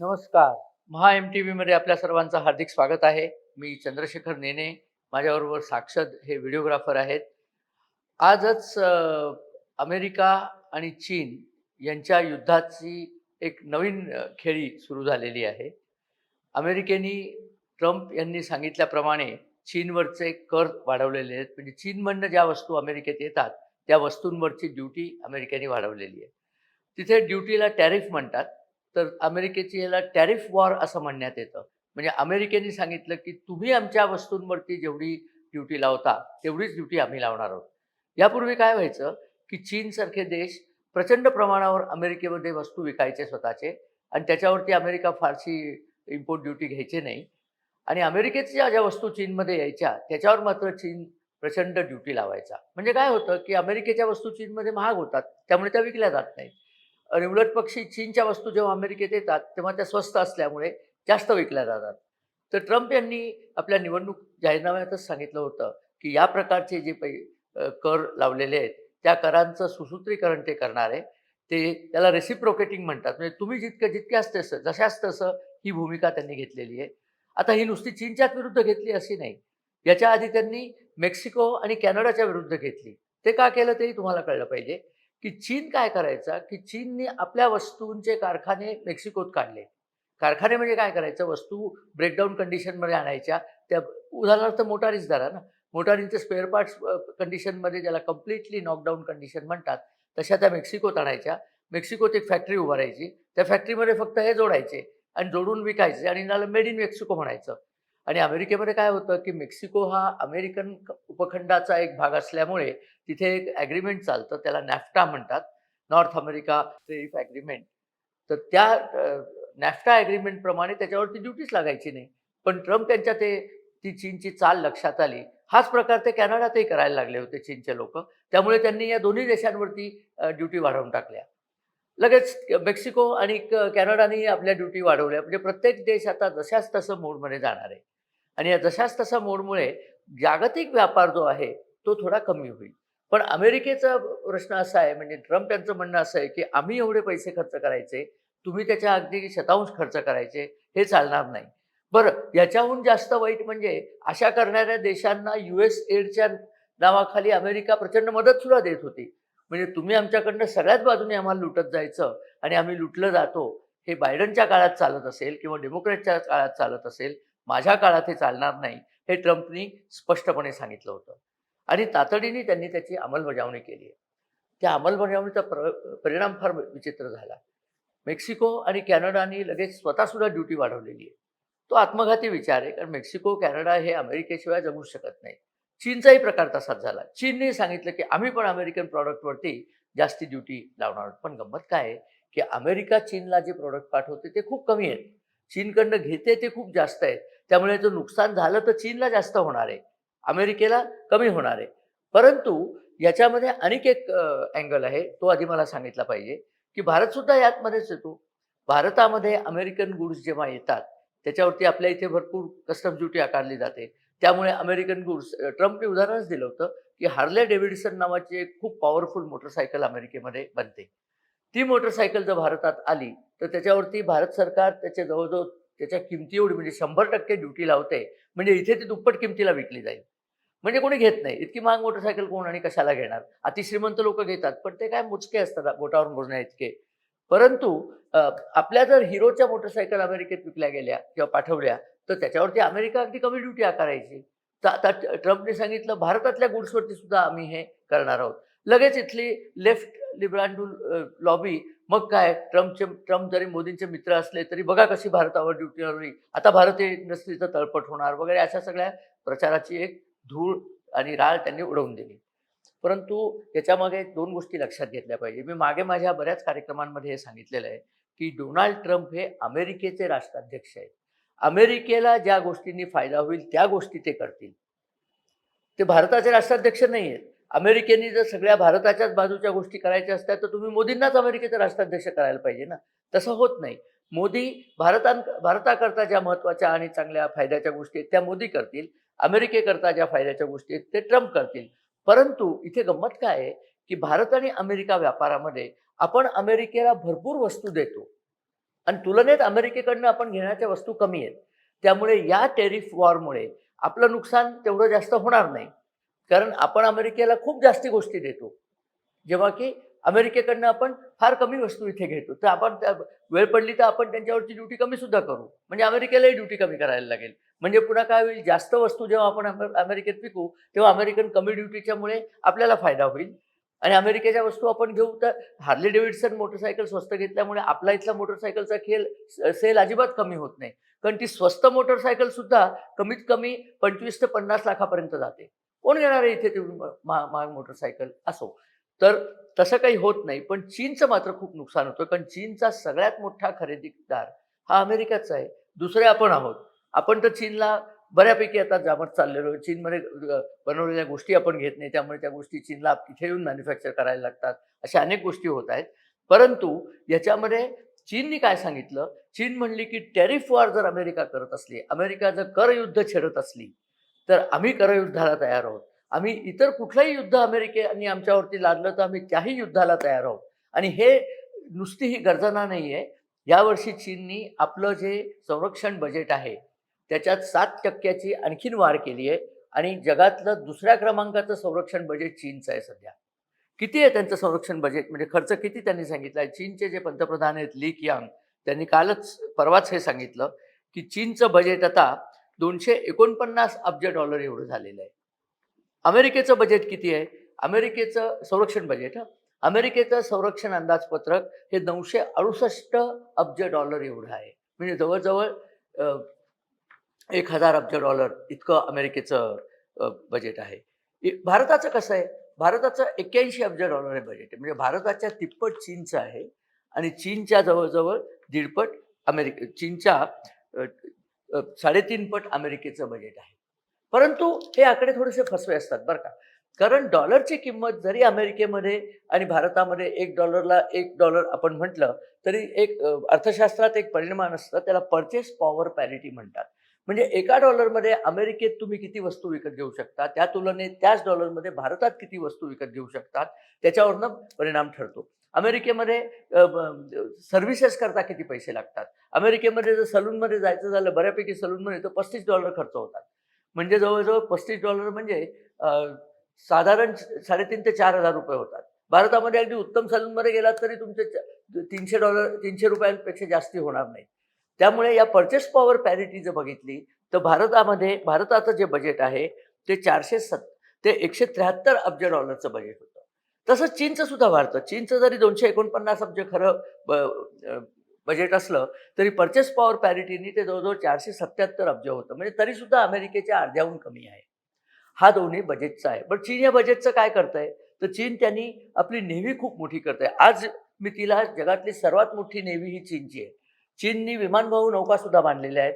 नमस्कार. महा M T व्हीमध्ये आपल्या सर्वांचं हार्दिक स्वागत आहे. मी चंद्रशेखर नेने. माझ्याबरोबर साक्षद हे व्हिडिओग्राफर आहेत. आजच अमेरिका आणि चीन यांच्या युद्धाची एक नवीन खेळी सुरू झालेली आहे. अमेरिकेने ट्रम्प यांनी सांगितल्याप्रमाणे चीनवरचे कर वाढवलेले आहेत. म्हणजे चीनमधनं ज्या वस्तू अमेरिकेत येतात त्या वस्तूंवरची ड्युटी अमेरिकेने वाढवलेली आहे. तिथे ड्युटीला टॅरिफ म्हणतात. तर अमेरिकेची याला टॅरिफ वॉर असं म्हणण्यात येतं. म्हणजे अमेरिकेने सांगितलं की तुम्ही आमच्या वस्तूंवरती जेवढी ड्युटी लावता तेवढीच ड्युटी आम्ही लावणार आहोत. यापूर्वी काय व्हायचं की चीनसारखे देश प्रचंड प्रमाणावर अमेरिकेमध्ये वस्तू विकायचे स्वतःचे आणि त्याच्यावरती अमेरिका फारशी इम्पोर्ट ड्युटी घ्यायची नाही. आणि अमेरिकेच्या ज्या वस्तू चीनमध्ये यायच्या त्याच्यावर मात्र चीन प्रचंड ड्युटी लावायचा. म्हणजे काय होतं की अमेरिकेच्या वस्तू चीनमध्ये महाग होतात त्यामुळे त्या विकल्या जात नाहीत. आणि उलट पक्षी चीनच्या वस्तू जेव्हा अमेरिकेत येतात तेव्हा त्या स्वस्त असल्यामुळे जास्त विकल्या जातात. तर ट्रम्प यांनी आपल्या निवडणूक जाहीरनाम्यातच सांगितलं होतं की या प्रकारचे जे पै कर लावलेले आहेत त्या करांचं सुसूत्रीकरण ते करणार आहे. ते त्याला रेसिप्रोकेटिंग म्हणतात. म्हणजे तुम्ही जितकं जितक्याच तसं जशाच तसं ही भूमिका त्यांनी घेतलेली आहे. आता ही नुसती चीनच्याच विरुद्ध घेतली अशी नाही. याच्या आधी त्यांनी मेक्सिको आणि कॅनडाच्या विरुद्ध घेतली. ते का केलं तेही तुम्हाला कळलं पाहिजे. की चीन काय करायचा? की चीनने आपल्या वस्तूंचे कारखाने मेक्सिकोत काढले. कारखाने म्हणजे काय करायचं? वस्तू ब्रेकडाऊन कंडिशनमध्ये आणायच्या. त्या उदाहरणार्थ मोटारीच धरा ना. मोटारींचे स्पेअर पार्ट्स कंडिशनमध्ये ज्याला कम्प्लिटली नॉकडाऊन कंडिशन म्हणतात तशा त्या मेक्सिकोत आणायच्या. मेक्सिकोत एक फॅक्टरी उभारायची. त्या फॅक्टरीमध्ये फक्त हे जोडायचे आणि जोडून विकायचे आणि त्याला मेड इन मेक्सिको म्हणायचं. आणि अमेरिकेमध्ये काय होतं की मेक्सिको हा अमेरिकन उपखंडाचा एक भाग असल्यामुळे तिथे एक ॲग्रीमेंट चालतं त्याला नॅफ्टा म्हणतात. नॉर्थ अमेरिका ट्रेफ ॲग्रीमेंट तर त्या नॅफ्टा ॲग्रीमेंटप्रमाणे त्याच्यावरती ड्युटीच लागायची नाही. पण ट्रम्प यांच्या ते ती चीनची चाल लक्षात आली. हाच प्रकार ते कॅनडातही करायला लागले होते चीनचे लोक. त्यामुळे त्यांनी या दोन्ही देशांवरती ड्युटी वाढवून टाकल्या. लगेच मेक्सिको आणि कॅनडाने कॅनडानेही आपल्या ड्युटी वाढवल्या. म्हणजे प्रत्येक देश आता जशाच तसं मोडमध्ये जाणार आहे. आणि या जशाच तसा मोडमुळे जागतिक व्यापार जो आहे तो थोडा कमी होईल. पण अमेरिकेचा प्रश्न असा आहे म्हणजे ट्रम्प यांचं म्हणणं असं आहे की आम्ही एवढे पैसे खर्च करायचे तुम्ही त्याच्या अगदी शतांश खर्च करायचे हे चालणार नाही. बरं याच्याहून जास्त वाईट म्हणजे अशा करणाऱ्या देशांना यू एस एडच्या नावाखाली अमेरिका प्रचंड मदत सुद्धा देत होती. म्हणजे तुम्ही आमच्याकडनं सगळ्याच बाजूने आम्हाला लुटत जायचं आणि आम्ही लुटलं जातो हे बायडनच्या काळात चालत असेल किंवा डेमोक्रेटच्या काळात चालत असेल माझ्या काळात हे चालणार नाही हे ट्रम्पनी स्पष्टपणे सांगितलं होतं. आणि तातडीने त्यांनी त्याची अंमलबजावणी केली. आहे त्या अंमलबजावणीचा प्र परिणाम फार विचित्र झाला. मेक्सिको आणि कॅनडाने लगेच स्वतःसुद्धा ड्युटी वाढवलेली आहे. तो आत्मघाती विचार आहे कारण मेक्सिको कॅनडा हे अमेरिकेशिवाय जगू शकत नाही. चीनचाही प्रकार तसाच झाला. चीनने सांगितलं की आम्ही पण अमेरिकन प्रॉडक्टवरती जास्ती ड्युटी लावणार आहोत. पण गंमत काय आहे की अमेरिका चीनला जे प्रोडक्ट पाठवते ते खूप कमी आहेत. चीनकडनं घेते ते खूप जास्त आहेत. त्यामुळे जर नुकसान झालं तर चीनला जास्त होणार आहे. अमेरिकेला कमी होणार आहे. परंतु याच्यामध्ये अनेक एक अँगल आहे. तो आधी मला सांगितला पाहिजे की भारतसुद्धा यातमध्येच येतो. भारतामध्ये अमेरिकन गुड्स जेव्हा येतात त्याच्यावरती आपल्या इथे भरपूर कस्टम ड्युटी आकारली जाते. त्यामुळे अमेरिकन गुड्स ट्रम्पने उदाहरणच दिलं होतं की हार्ले डेव्हिडसन नावाची एक खूप पॉवरफुल मोटरसायकल अमेरिकेमध्ये बनते. ती मोटरसायकल जर भारतात आली तर त्याच्यावरती भारत सरकार त्याच्या जवळजवळ त्याच्या किमती एवढी म्हणजे शंभर टक्के ड्युटी लावते म्हणजे इथे ती दुप्पट किमतीला विकली जाईल. म्हणजे कोणी घेत नाही. इतकी महाग मोटरसायकल कोण आणि कशाला घेणार? अतिश्रीमंत लोक घेतात पण ते काय मोजके असतात बोटावर मोजण्या इतके. परंतु आपल्या जर हिरोच्या मोटरसायकल अमेरिकेत विकल्या गेल्या किंवा पाठवल्या तर त्याच्यावरती अमेरिका अगदी कमी ड्युटी आकारायची. तर आता ट्रम्पने सांगितलं भारतातल्या गुड्सवरती सुद्धा आम्ही हे करणार आहोत. लगेच इथली लेफ्ट लिब्रांडूल लॉबी मग काय? ट्रम्पचे ट्रम्प जरी मोदींचे मित्र असले तरी बघा कशी भारतावर ड्युटी लावली आता भारतीय इंडस्ट्रीचं तळपट होणार वगैरे अशा सगळ्या प्रचाराची एक धूळ आणि राळ त्यांनी उडवून दिली. परंतु याच्यामागे दोन गोष्टी लक्षात घेतल्या पाहिजे. मी मागे माझ्या बऱ्याच कार्यक्रमांमध्ये हे सांगितलेलं आहे की डोनाल्ड ट्रम्प हे अमेरिकेचे राष्ट्राध्यक्ष आहेत. अमेरिकेला ज्या गोष्टींनी फायदा होईल त्या गोष्टी ते करतील. ते भारताचे राष्ट्राध्यक्ष नाही आहेत अमेरिकेने जर सगळ्या भारताच्याच बाजूच्या गोष्टी करायच्या असत्या तर तुम्ही मोदींनाच अमेरिकेचे राष्ट्राध्यक्ष करायला पाहिजे ना? तसं होत नाही. मोदी भारतां भारताकरता ज्या महत्त्वाच्या आणि चांगल्या फायद्याच्या गोष्टी आहेत त्या मोदी करतील. अमेरिकेकरता ज्या फायद्याच्या गोष्टी आहेत ते ट्रम्प करतील. परंतु इथे गंमत काय आहे की भारत आणि अमेरिका व्यापारामध्ये आपण अमेरिकेला भरपूर वस्तू देतो. आणि तुलनेत अमेरिकेकडनं आपण घेण्याच्या वस्तू कमी आहेत. त्यामुळे या टेरिफ वॉरमुळे आपलं नुकसान तेवढं जास्त होणार नाही. कारण आपण अमेरिकेला खूप जास्ती गोष्टी देतो. जेव्हा की अमेरिकेकडनं आपण फार कमी वस्तू इथे घेतो. तर आपण वेळ पडली तर आपण त्यांच्यावरची ड्युटी कमी सुद्धा करू. म्हणजे अमेरिकेलाही ड्युटी कमी करायला लागेल. म्हणजे पुन्हा काय होईल? जास्त वस्तू जेव्हा आपण अमेरिकेत विकू तेव्हा अमेरिकन कमी ड्युटीच्यामुळे आपल्याला फायदा होईल. आणि अमेरिकेच्या वस्तू आपण घेऊ तर हार्ले डेव्हिडसन मोटरसायकल स्वस्त घेतल्यामुळे आपला इथला मोटरसायकलचा खेळ सेल अजिबात कमी होत नाही. कारण ती स्वस्त मोटरसायकल सुद्धा कमीत कमी पंचवीस ते पन्नास लाखापर्यंत जाते. कोण घेणार आहे इथे तेवढी महा महाग मोटरसायकल? असो. तर तसं काही होत नाही पण चीनचं मात्र खूप नुकसान होतं कारण चीनचा सगळ्यात मोठा खरेदीदार हा अमेरिकाचा आहे. दुसरे आपण आहोत. आपण तर चीनला बऱ्यापैकी आता जामत चाललेलो आहे. चीनमध्ये बनवलेल्या गोष्टी आपण घेत नाही त्यामुळे त्या गोष्टी चीनला तिथे येऊन मॅन्युफॅक्चर करायला लागतात अशा अनेक गोष्टी होत आहेत. परंतु याच्यामध्ये चीननी काय सांगितलं? चीन म्हणली की टॅरिफ वॉर जर अमेरिका करत असली अमेरिका जर करयुद्ध छेडत असली तर आम्ही करयुद्धाला तयार आहोत. आम्ही इतर कुठलंही युद्ध अमेरिकेने आमच्यावरती लादलं तर आम्ही त्याही युद्धाला तयार आहोत. आणि हे नुसती ही गर्जना नाही आहे यावर्षी चीननी आपलं जे संरक्षण बजेट आहे त्याच्यात सात टक्क्याची आणखीन वाढ केली आहे आणि जगातलं दुसऱ्या क्रमांकाचं संरक्षण बजेट चीनचं आहे सध्या. किती आहे त्यांचं संरक्षण बजेट म्हणजे खर्च किती त्यांनी सांगितलं आहे? चीनचे जे पंतप्रधान आहेत ली कियांग त्यांनी कालच परवाच हे सांगितलं की चीनचं बजेट आता दोनशे एकोणपन्नास अब्ज डॉलर एवढं झालेलं आहे. अमेरिकेचं बजेट किती आहे? अमेरिकेचं संरक्षण बजेट हां. अमेरिकेचं संरक्षण अंदाजपत्रक हे नऊशे अडुसष्ट अब्ज डॉलर एवढं आहे. म्हणजे जवळजवळ एक हजार अब्ज डॉलर इतकं अमेरिकेचं बजेट आहे. इ- भारताचं कसं आहे? भारताचं एक्क्याऐंशी अब्ज डॉलर हे बजेट आहे. म्हणजे भारताच्या तिप्पट चीनचं आहे आणि चीनच्या जवळजवळ दीडपट अमेरिके चीनच्या साडेतीन पट अमेरिकेचं बजेट आहे. परंतु हे आकडे थोडेसे फसवे असतात बरं का. कारण डॉलरची किंमत जरी अमेरिकेमध्ये आणि भारतामध्ये एक डॉलरला एक डॉलर आपण म्हटलं तरी एक अर्थशास्त्रात एक परिणाम असतं त्याला परचेस पॉवर पॅरिटी म्हणतात. म्हणजे एका डॉलरमध्ये अमेरिकेत तुम्ही किती वस्तू विकत घेऊ शकता त्या तुलनेत त्याच डॉलरमध्ये भारतात किती वस्तू विकत घेऊ शकतात त्याच्यावरनं परिणाम ठरतो. अमेरिकेमध्ये सर्व्हिसेस करता किती पैसे लागतात? अमेरिकेमध्ये जर सलूनमध्ये जायचं झालं बऱ्यापैकी सलूनमध्ये तर पस्तीस डॉलर खर्च होतात. म्हणजे जवळजवळ पस्तीस डॉलर म्हणजे साधारण साडेतीन ते चार हजार रुपये होतात. भारतामध्ये अगदी उत्तम सलूनमध्ये गेलात तरी तुमचे तीनशे डॉलर तीनशे रुपयांपेक्षा जास्ती होणार नाही त्यामुळे या परचेस पॉवर पॅरिटी जर बघितली तर भारतामध्ये भारताचं जे बजेट आहे ते चारशे सत् ते एकशे त्र्याहत्तर अब्ज डॉलरचं बजेट होतं. तसंच चीनचं सुद्धा वाढतं. चीनचं जरी दोनशे एकोणपन्नास अब्ज खरं ब- बजेट असलं तरी परचेस पॉवर पॅरिटीनी ते जवळजवळ चारशे सत्याहत्तर अब्ज होतं. म्हणजे तरी सुद्धा अमेरिकेच्या अर्ध्याहून कमी आहे. हा दोन्ही बजेटचा आहे. पण चीन या बजेटचं काय करतंय? तर चीन त्यांनी आपली नेव्ही खूप मोठी करते आज मी तिला जगातली सर्वात मोठी नेव्ही ही चीनची आहे. चीननी विमानवाहू नौका सुद्धा बांधलेल्या आहेत.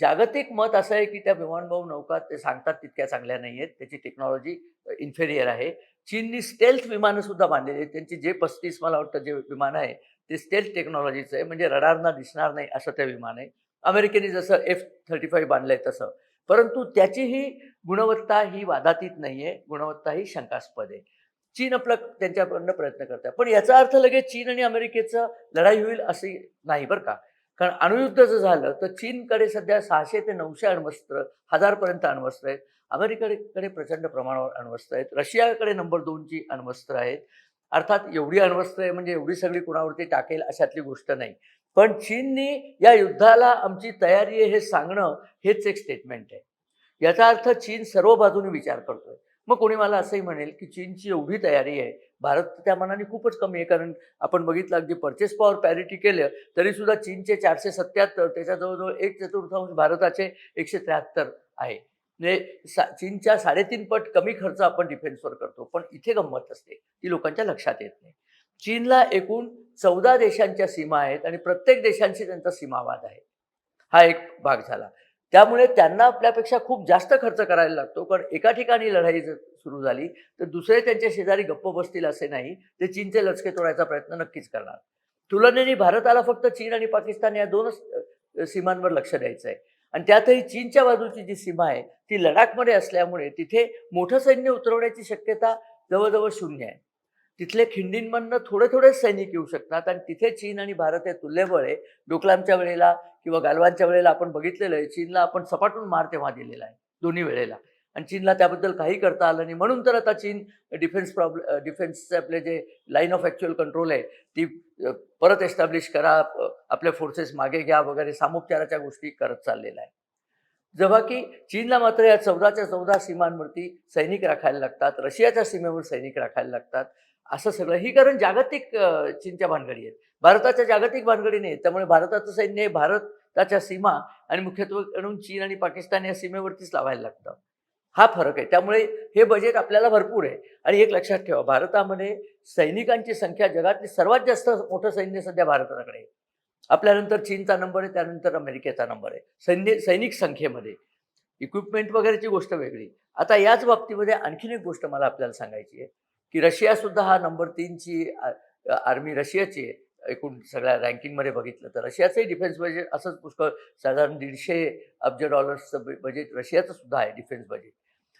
जागतिक मत असं आहे की त्या विमानभाऊ नौका ते सांगतात तितक्या चांगल्या नाही आहेत. त्याची टेक्नॉलॉजी इन्फेरियर आहे. चीननी स्टेल्थ विमानं सुद्धा बांधलेली आहेत. त्यांची जे पस्तीस मला वाटतं जे विमान आहे ते स्टेल्थ टेक्नॉलॉजीचं आहे. म्हणजे रडारना दिसणार नाही असं ते विमान आहे. अमेरिकेने जसं एफ थर्टी फाईव्ह बांधलंय तसं. परंतु त्याचीही गुणवत्ता ही वादातीत नाही आहे. गुणवत्ता ही शंकास्पद आहे. चीन आपलं त्यांच्याकडनं प्रयत्न करतात पण याचा अर्थ लगेच चीन आणि अमेरिकेचं लढाई होईल असे नाही बरं का. कारण अणुयुद्ध जर झालं तर चीनकडे सध्या सहाशे ते नऊशे अण्वस्त्र हजारपर्यंत अण्वस्त्र आहेत. अमेरिकेकडे प्रचंड प्रमाणावर अण्वस्त्र आहेत. रशियाकडे नंबर दोनची अण्वस्त्र आहेत. अर्थात एवढी अण्वस्त्र आहे म्हणजे एवढी सगळी कुणावरती टाकेल अशातली गोष्ट नाही. पण चीननी या युद्धाला आमची तयारी आहे हे सांगणं हेच एक स्टेटमेंट आहे. याचा अर्थ चीन सर्व बाजूने विचार करतोय. मग कोणी मला असंही म्हणेल की चीनची एवढी तयारी आहे भारत त्या मनाने खूपच कमी आहे. कारण आपण बघितलं अगदी परचेस पॉवर पॅरिटी केलं तरी सुद्धा चीनचे चारशे सत्याहत्तर त्याच्या जवळजवळ एक चतुर्थांश भारताचे एकशे त्र्याहत्तर आहे. म्हणजे सा चीनच्या साडेतीन पट कमी खर्च आपण डिफेन्सवर करतो. पण इथे गंमत असते. ती लोकांच्या लक्षात येत नाही. चीनला एकूण चौदा देशांच्या सीमा आहेत आणि प्रत्येक देशांशी त्यांचा सीमावाद आहे. हा एक भाग झाला. त्यामुळे त्यांना आपल्यापेक्षा खूप जास्त खर्च करायला लागतो. कारण एका ठिकाणी लढाई जर सुरू झाली तर दुसरे त्यांच्या शेजारी गप्प बसतील असे नाही. ते चीनचे लचके तोडायचा प्रयत्न नक्कीच करणार. तुलनेने भारताला फक्त चीन आणि पाकिस्तान या दोनच सीमांवर लक्ष द्यायचं आहे आणि त्यातही चीनच्या बाजूची जी सीमा आहे ती लडाखमध्ये असल्यामुळे तिथे मोठं सैन्य उतरवण्याची शक्यता जवळजवळ शून्य आहे. तिथले खिंडींमधनं थोडे थोडे सैनिक येऊ शकतात. आणि तिथे चीन आणि भारत हे तुल्यबळ आहे डोकलामच्या वेळेला किंवा गालवानच्या वेळेला आपण बघितलेलं आहे चीनला आपण सपाटून मार तेव्हा दिलेला आहे दोन्ही वेळेला. आणि चीनला त्याबद्दल काही करता आलं नाही. म्हणून तर आता चीन डिफेन्स प्रॉब्लेम डिफेन्सचे आपले जे लाईन ऑफ ॲक्च्युअल कंट्रोल आहे ती परत एस्टॅब्लिश करा आपल्या फोर्सेस मागे घ्या वगैरे सामोपचाराच्या गोष्टी करत चाललेल्या आहे. जेव्हा की चीनला मात्र या चौदाच्या चौदा सीमांवरती सैनिक राखायला लागतात रशियाच्या सीमेवर सैनिक राखायला लागतात असं सगळं. ही कारण जागतिक चीनच्या भानगडी आहेत. भारताच्या जागतिक भानगडी नाही त्यामुळे भारताचं सैन्य हे भारताच्या सीमा आणि मुख्यत्वे करून चीन आणि पाकिस्तान या सीमेवरतीच लावायला लागतं. हा फरक आहे. त्यामुळे हे बजेट आपल्याला भरपूर आहे. आणि एक लक्षात ठेवा भारतामध्ये सैनिकांची संख्या जगातली सर्वात जास्त मोठं सैन्य सध्या भारताकडे आहे. आपल्यानंतर चीनचा नंबर आहे त्यानंतर अमेरिकेचा नंबर आहे. सैन्य सैनिक संख्येमध्ये. इक्विपमेंट वगैरेची गोष्ट वेगळी. आता याच बाबतीमध्ये आणखीन एक गोष्ट मला आपल्याला सांगायची आहे. की रशियासुद्धा हा नंबर तीनची आर्मी रशियाची आहे. एकूण सगळ्या रँकिंगमध्ये बघितलं तर रशियाचंही डिफेन्स बजेट असंच पुष्कळ साधारण दीडशे अब्ज डॉलर्सचं बजेट रशियाचं सुद्धा आहे डिफेन्स बजेट.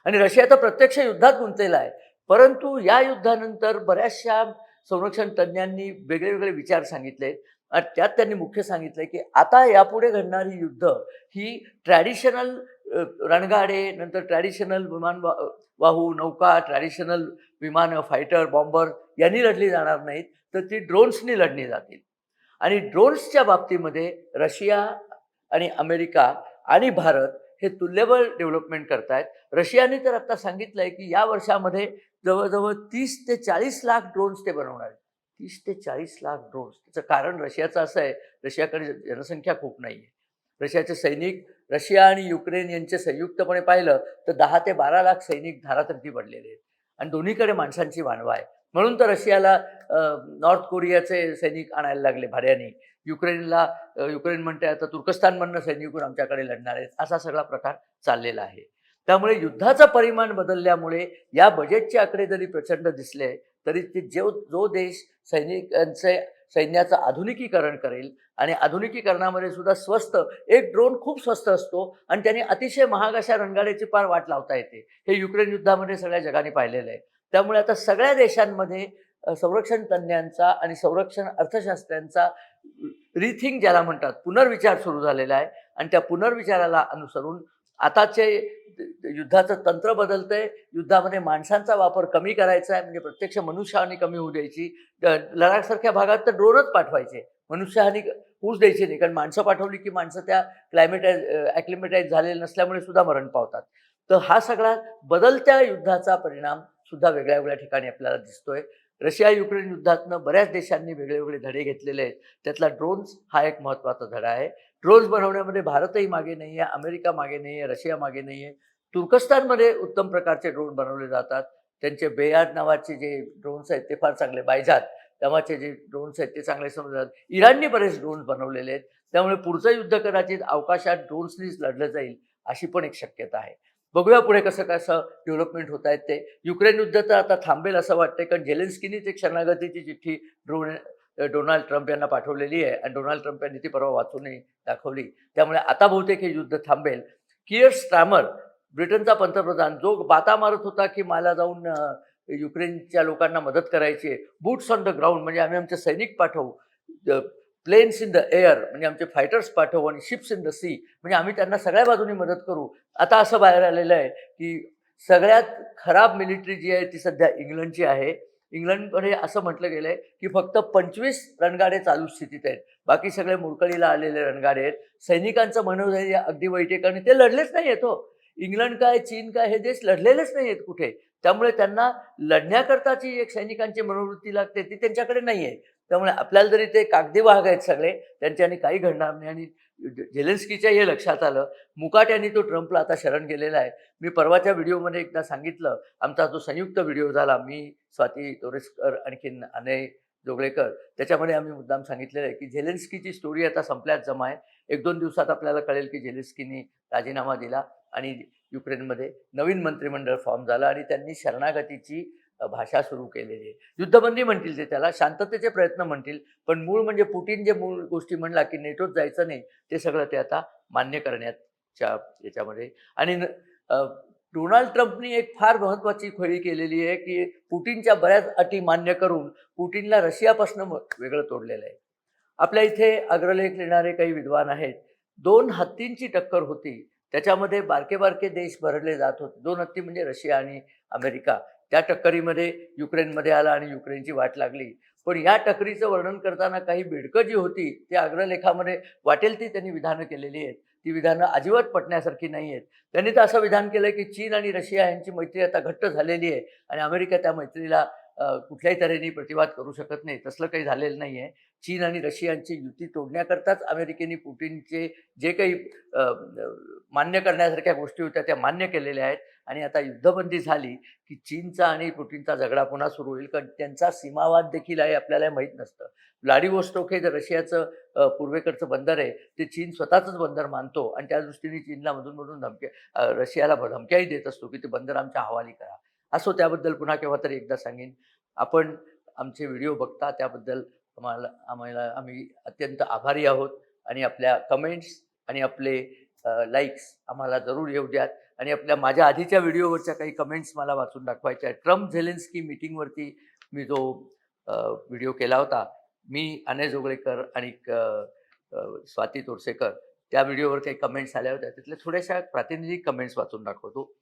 आणि रशिया तर प्रत्यक्ष युद्धात गुंतलेला आहे. परंतु या युद्धानंतर बऱ्याचशा संरक्षण तज्ज्ञांनी वेगळे वेगळे विचार सांगितले आणि त्यात त्यांनी मुख्य सांगितलं की आता यापुढे घडणारी युद्ध ही ट्रॅडिशनल रणगाडे नंतर ट्रॅडिशनल विमान वा- वाहू नौका ट्रॅडिशनल विमानं फायटर बॉम्बर यांनी लढली जाणार नाहीत तर ती ड्रोन्सनी लढली जातील. आणि ड्रोन्सच्या बाबतीमध्ये रशिया आणि अमेरिका आणि भारत हे तुल्यबळ डेव्हलपमेंट करतायत. रशियाने तर आत्ता सांगितलं आहे की या वर्षामध्ये जवळजवळ तीस ते चाळीस लाख ड्रोन्स ते बनवणार आहेत. तीस ते चाळीस लाख ड्रोन्स. त्याचं कारण रशियाचं असं आहे रशियाकडे जनसंख्या खूप नाही आहे रशियाचे सैनिक रशिया आणि युक्रेन यांचे संयुक्तपणे पाहिलं तर दहा ते बारा लाख सैनिक धारातंती पडलेले आहेत. आणि दोन्हीकडे माणसांची वाणवा आहे. म्हणून तर रशियाला नॉर्थ कोरियाचे सैनिक आणायला लागले भाड्याने. युक्रेनला युक्रेन म्हणते आता तुर्कस्तानमधनं सैनिक आमच्याकडे लढणार आहेत. असा सगळा प्रकार चाललेला आहे. त्यामुळे युद्धाचं परिमाण बदलल्यामुळे या बजेटचे आकडे जरी प्रचंड दिसले तरी ते जो जो देश सैनिकांचे सैन्याचं आधुनिकीकरण करेल. आणि आधुनिकीकरणामध्ये सुद्धा स्वस्त एक ड्रोन खूप स्वस्त असतो आणि त्याने अतिशय महाग अशा रणगाड्याची पार वाट लावता येते. हे युक्रेन युद्धामध्ये सगळ्या जगाने पाहिलेलं आहे. त्यामुळे आता सगळ्या देशांमध्ये संरक्षण तज्ज्ञांचा आणि संरक्षण अर्थशास्त्र्यांचा रिथिंग ज्याला म्हणतात पुनर्विचार सुरू झालेला आहे. आणि त्या पुनर्विचाराला अनुसरून आताचे युद्धाचं तंत्र बदलतंय. युद्धामध्ये माणसांचा वापर कमी करायचा आहे म्हणजे प्रत्यक्ष मनुष्यहानी कमी होऊ द्यायची. लडाखसारख्या भागात तर ड्रोनच पाठवायचे. मनुष्यहानी होऊच द्यायची नाही. कारण माणसं पाठवली की माणसं त्या क्लायमेटाईज ॲक्लिमेटाईज झालेले नसल्यामुळे सुद्धा मरण पावतात. तर हा सगळा बदलत्या युद्धाचा परिणाम सुद्धा वेगळ्या वेगळ्या ठिकाणी आपल्याला दिसतोय. रशिया युक्रेन युद्धातनं बऱ्याच देशांनी वेगळे वेगळे धडे घेतलेले आहेत. त्यातला ड्रोन्स हा एक महत्त्वाचा धडा आहे. ड्रोन्स बनवण्यामध्ये भारतही मागे नाही आहे अमेरिका मागे नाही आहे रशिया मागे नाही आहे तुर्कस्तानमध्ये उत्तम प्रकारचे ड्रोन बनवले जातात. त्यांचे बेयाद नावाचे जे ड्रोन्स आहेत ते फार चांगले बायझात नावाचे जे ड्रोन्स आहेत ते चांगले समजतात. इराणने बरेच ड्रोन्स बनवलेले आहेत. त्यामुळे पुढचं युद्ध कदाचित अवकाशात ड्रोन्सनीच लढलं जाईल अशी पण एक शक्यता आहे. बघूया पुढे कसं कसं डेव्हलपमेंट होत आहेत ते. युक्रेन युद्ध तर आता थांबेल असं वाटतंय कारण झेलेन्स्कीनीच एक शरणागतीची चिठ्ठी ड्रोन डोनाल्ड ट्रम्प यांना पाठवलेली आहे आणि डोनाल्ड ट्रम्प यांनी ती परवा वाचूनही दाखवली. त्यामुळे आता बहुतेक हे युद्ध थांबेल. किअर स्ट्रॅमर ब्रिटनचा पंतप्रधान जो बाता मारत होता की मला जाऊन युक्रेनच्या लोकांना मदत करायची आहे. बूट्स ऑन द ग्राउंड म्हणजे आम्ही आमचे सैनिक पाठवू. प्लेन्स इन द एअर म्हणजे आमचे फायटर्स पाठवू आणि शिप्स इन द सी म्हणजे आम्ही त्यांना सगळ्या बाजूनी मदत करू. आता असं बाहेर आलेलं आहे की सगळ्यात खराब मिलिटरी जी आहे ती सध्या इंग्लंडची आहे. इंग्लंडमध्ये असं म्हटलं गेलं आहे की फक्त पंचवीस रणगाडे चालू स्थितीत आहेत. बाकी सगळे मुरकळीला आलेले रणगाडे आहेत. सैनिकांचं मनोधैर्य अगदी वैठक आणि ते लढलेच नाही आहेत हो. इंग्लंड काय चीन काय हे देश लढलेलेच नाही आहेत कुठे. त्यामुळे त्यांना लढण्याकरताची एक सैनिकांची मनोवृत्ती लागते ती त्यांच्याकडे नाही आहे त्यामुळे आपल्याला जरी ते कागदी वाहक आहेत सगळे त्यांच्याने काही घडणार नाही. आणि झेलेन्स्कीच्या हे लक्षात आलं मुकाट्याने तो ट्रम्पला आता शरण गेलेला आहे. मी परवाच्या व्हिडिओमध्ये एकदा सांगितलं आमचा जो संयुक्त व्हिडिओ झाला मी स्वाती तोरेसकर आणखीन अनय जोगळेकर त्याच्यामध्ये आम्ही मुद्दाम सांगितलेलं आहे की झेलेन्स्कीची स्टोरी आता संपल्यात जमा आहे. एक दोन दिवसात आपल्याला कळेल की झेलेन्स्कीनी राजीनामा दिला आणि युक्रेनमध्ये नवीन मंत्रिमंडळ फॉर्म झालं आणि त्यांनी शरणागतीची भाषा सुरू केलेली आहे. युद्धबंदी म्हणतील ते त्याला शांततेचे प्रयत्न म्हणतील पण मूळ म्हणजे पुतीन जे मूळ गोष्टी म्हणला की नेटोत जायचं नाही ते सगळं ते आता मान्य करण्याच्या याच्यामध्ये. आणि न- डोनाल्ड ट्रम्पनी एक फार महत्वाची खोळी केलेली आहे की पुटीनच्या बऱ्याच अटी मान्य करून पुटीनला रशियापासून वेगळं तोडलेलं आहे. आपल्या इथे अग्रलेख लिहिणारे काही विद्वान आहेत दोन हत्तींची टक्कर होती त्याच्यामध्ये बारके बारके देश भरडले जात होते दोन हत्ती म्हणजे रशिया आणि अमेरिका. त्या टक्करीमध्ये युक्रेनमध्ये आला आणि युक्रेनची वाट लागली. पण या टक्करीचं वर्णन करताना काही बेडकं जी होती ती अग्रलेखामध्ये वाटेल ती त्यांनी विधानं केलेली आहेत. ती विधानं अजिबात पटण्यासारखी नाही आहेत. त्यांनी तर असं विधान केलं की चीन आणि रशिया यांची मैत्री आता घट्ट झालेली आहे आणि अमेरिका त्या मैत्रीला कुठल्याही तऱ्हेने प्रतिवाद करू शकत नाही. तसलं काही झालेलं नाही आहे चीन आणि रशियांची युती तोडण्याकरताच अमेरिकेने पुटिनचे जे काही मान्य करण्यासारख्या गोष्टी होत्या त्या मान्य केलेल्या आहेत. आणि आता युद्धबंदी झाली की चीनचा आणि पुटिनचा झगडा पुन्हा सुरू होईल कारण त्यांचा सीमावाद देखील आहे आपल्याला माहीत नसतं. व्लाडिवोस्टोक हे जे रशियाचं पूर्वेकडचं बंदर आहे ते चीन स्वतःच बंदर मानतो आणि त्या दृष्टीने चीनला मधून मधून धमक्या रशियाला धमक्याही देत असतो की ते बंदर आमच्या हवाली करा. असो त्याबद्दल पुन्हा केव्हा तरी एकदा सांगेन. आपण आमचे व्हिडिओ बघता त्याबद्दल आम्हाला आम्हाला आम्ही अत्यंत आभारी आहोत आणि आपल्या कमेंट्स आणि आपले लाईक्स आम्हाला जरूर येऊ द्यात. आणि आपल्या माझ्या आधीच्या व्हिडिओवरच्या काही कमेंट्स मला वाचून दाखवायच्या आहेत. ट्रम्प झेलेन्स्की मीटिंगवरती मी जो व्हिडिओ केला होता मी अनय जोगळेकर आणि क- स्वाती तोरसेकर त्या व्हिडिओवर काही कमेंट्स आल्या होत्या. तिथल्या थोड्याशा प्रातिनिधिक कमेंट्स वाचून दाखवतो.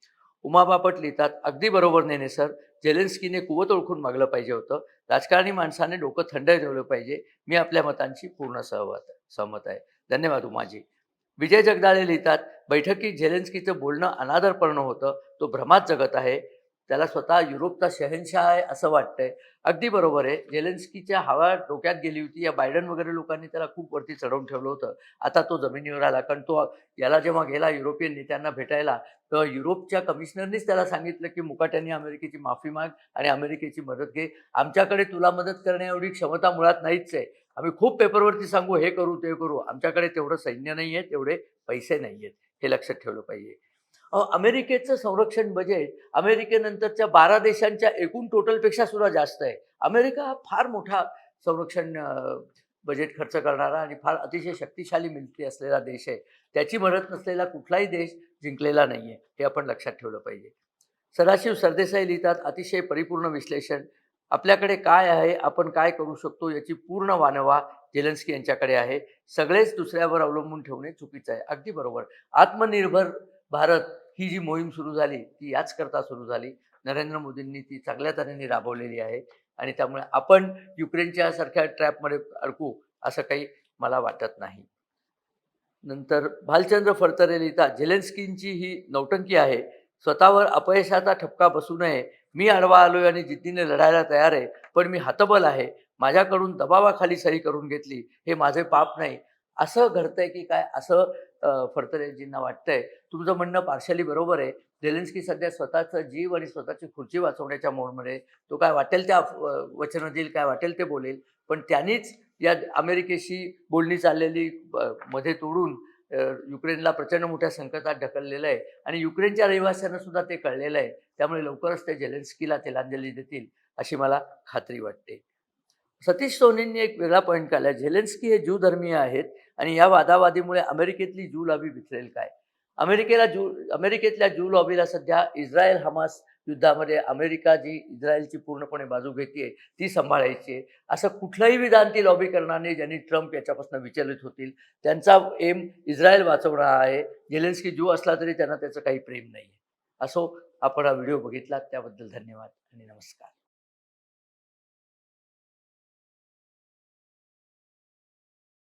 उमा बापट लिहितात अगदी बरोबर नेने सर. जेलेन्स्कीने कुवत ओळखून मागलं पाहिजे होतं. राजकारणी माणसाने डोकं थंड ठेवलं पाहिजे. मी आपल्या मतांशी पूर्ण सहमत सहमत आहे. धन्यवाद उमाजी. विजय जगदाळे लिहितात बैठकीत झेलेन्स्कीचं बोलणं अनादरपर्ण होतं. तो भ्रमात जगत आहे. त्याला स्वतः युरोपचा शहनशाह आहे असं वाटतंय. अगदी बरोबर आहे. जेलेन्स्कीच्या हवा डोक्यात गेली होती. या बायडन वगैरे लोकांनी त्याला खूप वरती चढवून ठेवलं होतं. आता तो जमिनीवर आला. कारण तो याला जेव्हा गेला युरोपियन नेत्यांना भेटायला तर युरोपच्या कमिशनरनीच त्याला सांगितलं की मुकाट्यांनी अमेरिकेची माफी माग आणि अमेरिकेची मदत घे. आमच्याकडे तुला मदत करण्या एवढी क्षमता मुळात नाहीच आहे. आम्ही खूप पेपरवरती सांगू हे करू ते करू. आमच्याकडे तेवढं सैन्य नाही आहे तेवढे पैसे नाही आहेत हे लक्षात ठेवलं पाहिजे. अमेरिकेचं संरक्षण बजेट अमेरिकेनंतरच्या बारा देशांच्या एकूण टोटलपेक्षा सुद्धा जास्त आहे. अमेरिका हा फार मोठा संरक्षण बजेट खर्च करणारा आणि फार अतिशय शक्तिशाली मिलिटरी असलेला देश आहे. त्याची मदत नसलेला कुठलाही देश जिंकलेला नाही आहे हे आपण लक्षात ठेवलं पाहिजे. सदाशिव सरदेसाई लिहितात अतिशय परिपूर्ण विश्लेषण. आपल्याकडे काय आहे आपण काय करू शकतो याची पूर्ण वानवा जेलन्स्की यांच्याकडे आहे. सगळेच दुसऱ्यावर अवलंबून ठेवणे चुकीचं आहे. अगदी बरोबर. आत्मनिर्भर भारत ही जी मोहीम सुरू झाली ती याच करता सुरू झाली. नरेंद्र मोदींनी ती चांगल्या तऱ्हेने राबवलेली आहे आणि त्यामुळे आपण युक्रेनच्या सारख्या ट्रॅपमध्ये अडकू असं काही मला वाटत नाही. नंतर भालचंद्र फडतरे लिहितात झेलेन्स्कींची ही नौटंकी आहे. स्वतःवर अपयशाचा ठपका बसू नये. मी आडवा आलोय आणि जिद्दीने लढायला तयार आहे पण मी हतबल आहे. माझ्याकडून दबावाखाली सही करून घेतली. हे माझे पाप नाही. असं घडतंय की काय? असं फडतरेजींना वाटतंय. तुमचं म्हणणं पार्शली बरोबर आहे. झेलेन्स्की सध्या स्वतःचं जीव आणि स्वतःची खुर्ची वाचवण्याच्या मोडमध्ये तो काय वाटेल त्या वचनं देईल काय वाटेल ते बोलेल. पण त्यांनीच या अमेरिकेशी बोलणी चाललेली मध्ये तोडून युक्रेनला प्रचंड मोठ्या संकटात ढकललेलं आहे. आणि युक्रेनच्या रहिवाशांना सुद्धा ते कळलेलं आहे. त्यामुळे लवकरच ते झेलेन्स्कीला तिलांजली देतील अशी मला खात्री वाटते. सतीश सोनींनी एक वेगळा पॉईंट काढला झेलेन्स्की हे ज्यू धर्मीय आहेत आणि या वादावादीमुळे अमेरिकेतली ज्यू लॉबी विथरेल काय? अमेरिकेला ज्यू अमेरिकेतल्या ज्यू लॉबीला सध्या इस्रायल हमास युद्धामध्ये अमेरिका जी इस्रायलची पूर्णपणे बाजू घेते ती सांभाळायची आहे. असं कुठलंही विधान ती लॉबी करणार नाही ज्यांनी ट्रम्प याच्यापासून विचलित होतील. त्यांचा एम इस्रायल वाचवणं आहे. जेलेन्स्की ज्यू असला तरी त्यांना त्याचं काही प्रेम नाही आहे असो आपण हा व्हिडिओ बघितला त्याबद्दल धन्यवाद आणि नमस्कार.